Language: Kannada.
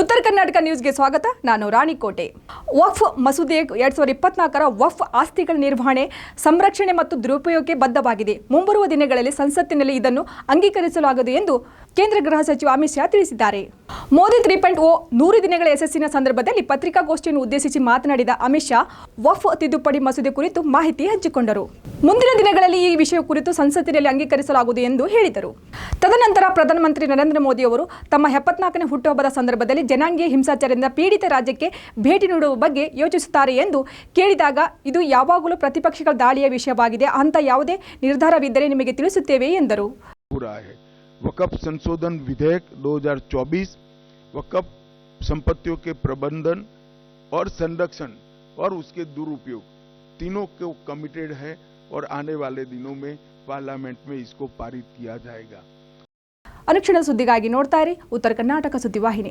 ಉತ್ತರ ಕರ್ನಾಟಕ ನ್ಯೂಸ್ಗೆ ಸ್ವಾಗತ. ನಾನು ರಾಣಿಕೋಟೆ ವಫ್ ಮಸೂದೆ ಎರಡ್ ಸಾವಿರದ ಇಪ್ಪತ್ನಾಲ್ಕರ ವಫ್ ಆಸ್ತಿಗಳ ನಿರ್ವಹಣೆ, ಸಂರಕ್ಷಣೆ ಮತ್ತು ದುರುಪಯೋಗಕ್ಕೆ ಬದ್ಧವಾಗಿದೆ. ಮುಂಬರುವ ದಿನಗಳಲ್ಲಿ ಸಂಸತ್ತಿನಲ್ಲಿ ಇದನ್ನು ಅಂಗೀಕರಿಸಲಾಗದು ಎಂದು ಕೇಂದ್ರ ಗೃಹ ಸಚಿವ ಅಮಿತ್ ಶಾ ತಿಳಿಸಿದ್ದಾರೆ. ಮೋದಿ ತ್ರೀ ಪಾಯಿಂಟ್ ಓ ನೂರು ದಿನಗಳ ಯಶಸ್ಸಿನ ಸಂದರ್ಭದಲ್ಲಿ ಪತ್ರಿಕಾಗೋಷ್ಠಿಯನ್ನು ಉದ್ದೇಶಿಸಿ ಮಾತನಾಡಿದ ಅಮಿತ್ ಶಾ, ವಫ್ ತಿದ್ದುಪಡಿ ಮಸೂದೆ ಕುರಿತು ಮಾಹಿತಿ ಹಂಚಿಕೊಂಡರು. ಮುಂದಿನ ದಿನಗಳಲ್ಲಿ ಈ ವಿಷಯ ಕುರಿತು ಸಂಸತ್ತಿನಲ್ಲಿ ಅಂಗೀಕರಿಸಲಾಗುವುದು ಎಂದು ಹೇಳಿದರು. ತದನಂತರ ಪ್ರಧಾನಮಂತ್ರಿ ನರೇಂದ್ರ ಮೋದಿ ಅವರು ತಮ್ಮ ಎಪ್ಪತ್ನಾಲ್ಕನೇ ಹುಟ್ಟುಹಬ್ಬದ ಸಂದರ್ಭದಲ್ಲಿ ಜನಾಂಗೀಯ ಹಿಂಸಾಚಾರದಿಂದ ಪೀಡಿತ ರಾಜ್ಯಕ್ಕೆ ಭೇಟಿ ನೀಡುವ ಬಗ್ಗೆ ಯೋಚಿಸುತ್ತಾರೆ ಎಂದು ಕೇಳಿದಾಗ ಇದು ಯಾವಾಗಲೂ ಪ್ರತಿಪಕ್ಷಗಳ ದಾಳಿಯ ವಿಷಯವಾಗಿದೆ ಅಂತ ಯಾವುದೇ ನಿರ್ಧಾರವಿದ್ದರೆ ನಿಮಗೆ ತಿಳಿಸುತ್ತೇವೆ ಎಂದರು हो रहा है वकफ संशोधन विधेयक 2024 वकफ संपत्तियों के प्रबंधन और संरक्षण और उसके दुरुपयोग तीनों को कमिटेड है और आने वाले दिनों में पार्लियामेंट में इसको पारित किया जाएगा ಅನುಕ್ಷಣ ಸುದ್ದಿಗಾಗಿ ನೋಡ್ತಾ ಇರಿ. ಉತ್ತರ ಕರ್ನಾಟಕ ಸುದ್ದಿವಾಹಿನಿ